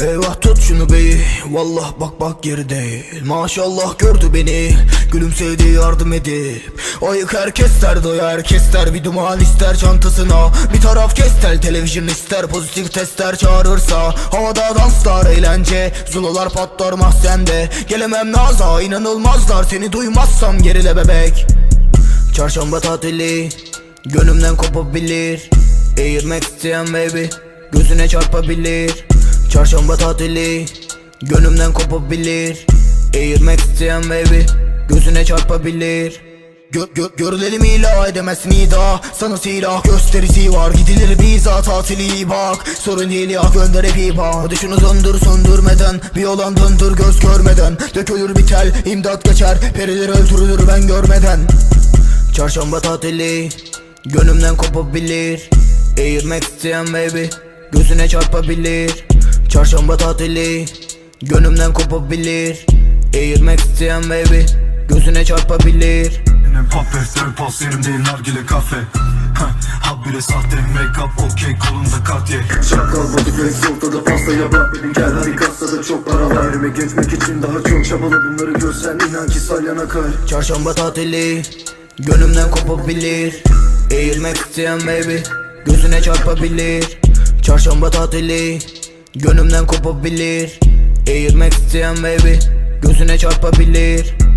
Eyvah tut şunu bey Vallah bak bak geri değil Maşallah gördü beni. Gülümsedi yardım edip. Ayık herkes der doya herkes der. Bir duman ister çantasına. Bir taraf kestel televizyon ister. Pozitif testler çağırırsa. Havada danslar eğlence. Zulalar patlar mahzende. Gelemem naza inanılmazlar. Seni duymazsam gerile bebek. Çarşamba tatili Gönlümden kopabilir. Eğirmek isteyen baby Gözüne çarpabilir Çarşamba tatili Gönlümden kopabilir. Eğirmek isteyen baby Gözüne çarpabilir. Gö gö görülelim ilah edemezsin ida. Sana silah gösterisi var. Gidilir biza tatili bak. Sorun değil ya gönder hep bak. Hadi şunu söndür söndürmeden. Bir olan döndür göz görmeden. Dökülür bir tel imdat geçer. Periler öldürülür ben görmeden. Çarşamba tatili Gönlümden kopabilir. Eğirmek isteyen baby Gözüne çarpabilir Çarşamba tatili Gönlümden kopabilir. Eğirmek isteyen baby Gözüne çarpabilir. Benim pop defter pas yerim değil nargile kafe. Heh, Habire sahte make up okey kolunda katye. Şakal body flex ortada pasta yap Benim. Gel hadi kastada çok para var. Yerime geçmek için daha çok çabala bunları görsen inan ki salyan akar. Çarşamba tatili Gönlümden kopabilir. Eğilmek isteyen baby Gözüne çarpabilir. Çarşamba tatili Gönlümden kopabilir. Eğilmek isteyen baby Gözüne çarpabilir